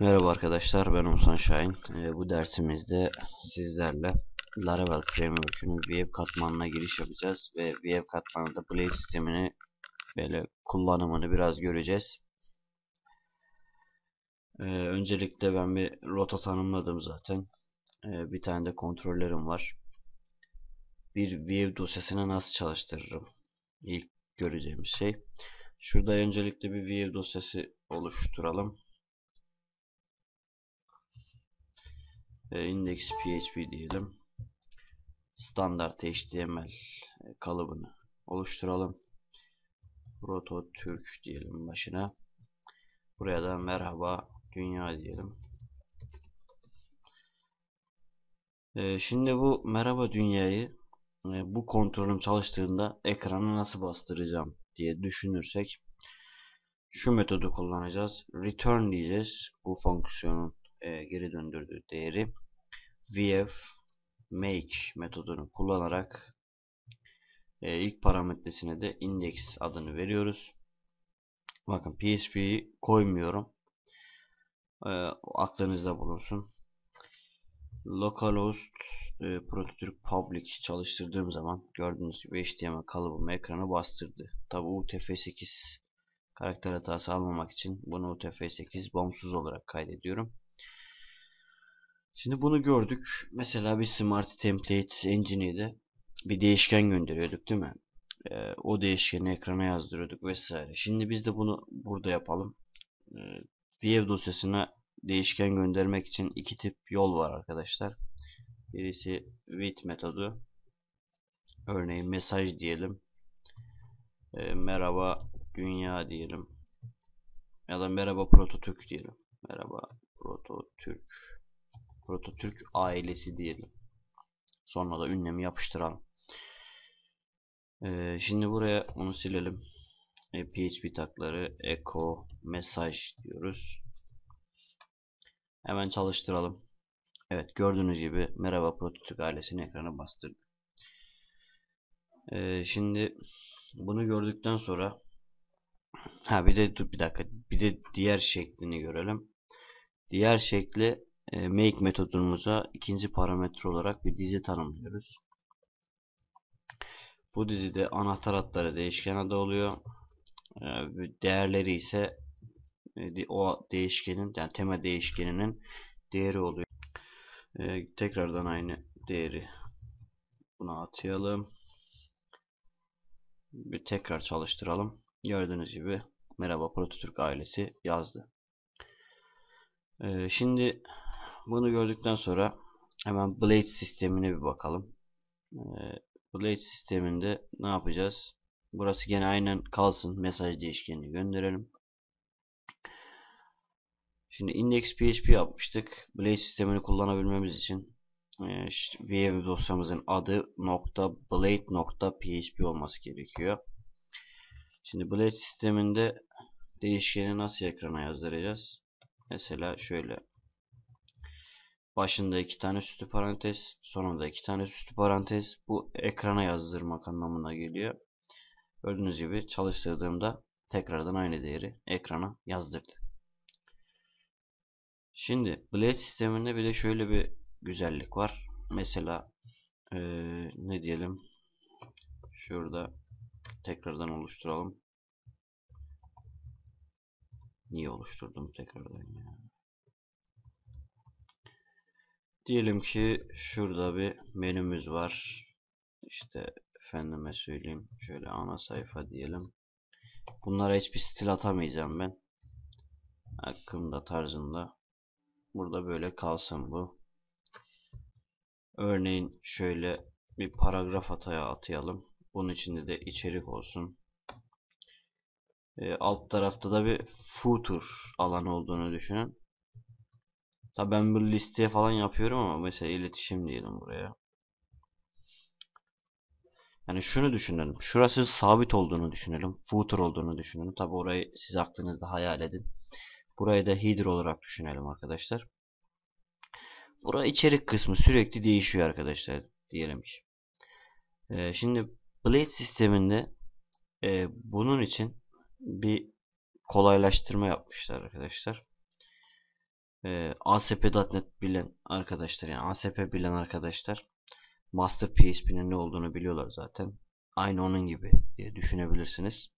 Merhaba arkadaşlar ben Umsan Şahin. Ee, bu dersimizde sizlerle Laravel Framework'ünün View katmanına giriş yapacağız ve View katmanında Blade sistemini böyle kullanımını biraz göreceğiz. Ee, öncelikle ben bir rota tanımladım zaten. Ee, bir tane de kontrollerim var. Bir View dosyasını nasıl çalıştırırım? İlk göreceğimiz şey. Şurada öncelikle bir View dosyası oluşturalım. E, index php diyelim. Standart HTML kalıbını oluşturalım. Proto Türk diyelim başına. Buraya da merhaba dünya diyelim. E, şimdi bu merhaba dünyayı e, bu kontrolüm çalıştığında ekrana nasıl bastıracağım diye düşünürsek şu metodu kullanacağız. Return diyeceğiz. Bu fonksiyonun e, geri döndürdüğü değeri vf make metodunu kullanarak e, ilk parametresine de index adını veriyoruz. Bakın PHP'yi koymuyorum. E, aklınızda bulunsun. Localhost e, Prototürk Public çalıştırdığım zaman gördüğünüz gibi HTML kalıbımı ekrana bastırdı. Tabi UTF-8 karakter hatası almamak için bunu UTF-8 bağımsız olarak kaydediyorum. Şimdi bunu gördük. Mesela bir Smart Template Engine'de bir değişken gönderiyorduk değil mi? Ee, o değişkeni ekrana yazdırıyorduk vesaire. Şimdi biz de bunu burada yapalım. Ee, View dosyasına değişken göndermek için iki tip yol var arkadaşlar. Birisi with metodu. Örneğin mesaj diyelim. Ee, merhaba dünya diyelim. Ya da merhaba prototürk diyelim. Merhaba prototürk. Prototürk ailesi diyelim. Sonra da ünlemi yapıştıralım. Ee, şimdi buraya onu silelim. E, PHP takları echo mesaj diyoruz. Hemen çalıştıralım. Evet gördüğünüz gibi merhaba prototürk ailesini ekrana bastırdık. Ee, şimdi bunu gördükten sonra ha bir de dur bir dakika bir de diğer şeklini görelim. Diğer şekli make metodumuza ikinci parametre olarak bir dizi tanımlıyoruz. Bu dizide anahtar adları değişken adı oluyor. E, değerleri ise e, o değişkenin yani tema değişkeninin değeri oluyor. Tekrardan aynı değeri buna atayalım. Bir tekrar çalıştıralım. Gördüğünüz gibi merhaba Prototürk ailesi yazdı. Şimdi bunu gördükten sonra hemen Blade sistemine bir bakalım. Ee, Blade sisteminde ne yapacağız? Burası gene aynen kalsın. Mesaj değişkenini gönderelim. Şimdi index PHP yapmıştık. Blade sistemini kullanabilmemiz için e, VM dosyamızın adı nokta blade olması gerekiyor. Şimdi Blade sisteminde değişkeni nasıl ekrana yazdıracağız? Mesela şöyle Başında iki tane süslü parantez, sonunda iki tane süslü parantez. Bu ekrana yazdırmak anlamına geliyor. Gördüğünüz gibi çalıştırdığımda tekrardan aynı değeri ekrana yazdırdı. Şimdi Blade sisteminde bir de şöyle bir güzellik var. Mesela ee, ne diyelim şurada tekrardan oluşturalım. Niye oluşturdum tekrardan ya? Diyelim ki şurada bir menümüz var. İşte efendime söyleyeyim. Şöyle ana sayfa diyelim. Bunlara hiçbir stil atamayacağım ben. Hakkımda tarzında. Burada böyle kalsın bu. Örneğin şöyle bir paragraf ataya atayalım. Bunun içinde de içerik olsun. E, alt tarafta da bir footer alan olduğunu düşünün. Tabi ben bir listeye falan yapıyorum ama mesela iletişim diyelim buraya. Yani şunu düşünelim. Şurası sabit olduğunu düşünelim. Footer olduğunu düşünelim. Tabi orayı siz aklınızda hayal edin. Burayı da header olarak düşünelim arkadaşlar. Burası içerik kısmı sürekli değişiyor arkadaşlar. Diyelim ki. Ee, şimdi Blade sisteminde e, bunun için bir kolaylaştırma yapmışlar arkadaşlar. E, ASP.NET bilen arkadaşlar yani ASP bilen arkadaşlar Master PHP'nin ne olduğunu biliyorlar zaten. Aynı onun gibi diye düşünebilirsiniz.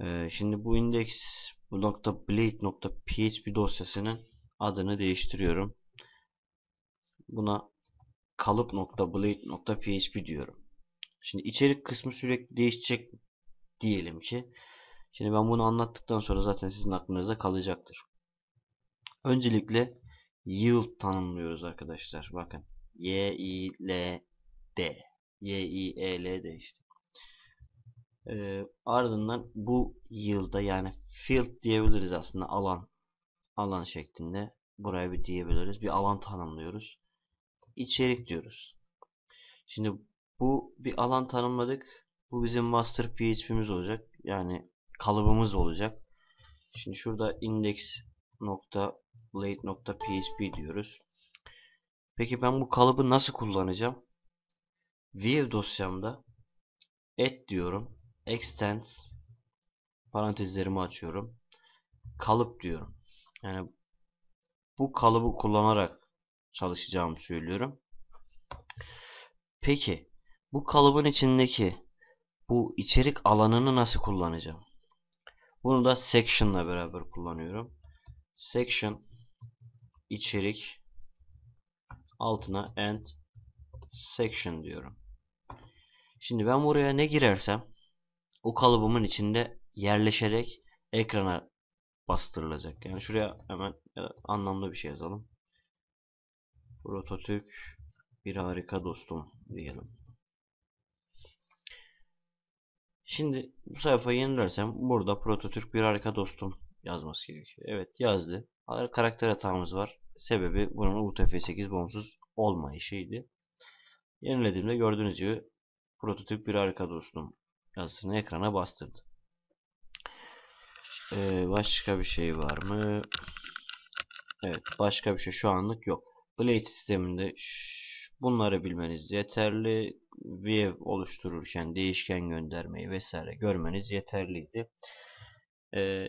E, şimdi bu index bu nokta blade nokta php dosyasının adını değiştiriyorum. Buna kalıp nokta blade nokta php diyorum. Şimdi içerik kısmı sürekli değişecek diyelim ki. Şimdi ben bunu anlattıktan sonra zaten sizin aklınızda kalacaktır. Öncelikle yield tanımlıyoruz arkadaşlar. Bakın. Y I L D. Y I E L D işte. Ee, ardından bu yılda yani field diyebiliriz aslında alan alan şeklinde buraya bir diyebiliriz. Bir alan tanımlıyoruz. İçerik diyoruz. Şimdi bu bir alan tanımladık. Bu bizim master PHP'miz olacak. Yani kalıbımız olacak. Şimdi şurada index nokta diyoruz. Peki ben bu kalıbı nasıl kullanacağım? View dosyamda add diyorum. Extends parantezlerimi açıyorum. Kalıp diyorum. Yani bu kalıbı kullanarak çalışacağımı söylüyorum. Peki bu kalıbın içindeki bu içerik alanını nasıl kullanacağım? Bunu da section ile beraber kullanıyorum. Section içerik altına end section diyorum. Şimdi ben buraya ne girersem o kalıbımın içinde yerleşerek ekrana bastırılacak. Yani şuraya hemen anlamlı bir şey yazalım. Prototürk bir harika dostum diyelim. Şimdi bu sayfayı yenilersem burada prototürk bir harika dostum yazması gerekiyor. Evet yazdı. Karakter hatamız var. Sebebi bunun UTF-8 bağımsız olmayışıydı. Yenilediğimde gördüğünüz gibi prototip bir harika dostum yazısını ekrana bastırdı. Ee, başka bir şey var mı? Evet başka bir şey şu anlık yok. Blade sisteminde bunları bilmeniz yeterli. View oluştururken değişken göndermeyi vesaire görmeniz yeterliydi. Ee,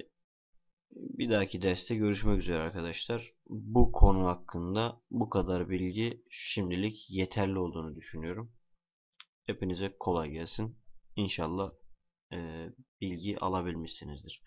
bir dahaki derste görüşmek üzere arkadaşlar. Bu konu hakkında bu kadar bilgi şimdilik yeterli olduğunu düşünüyorum. Hepinize kolay gelsin. İnşallah e, bilgi alabilmişsinizdir.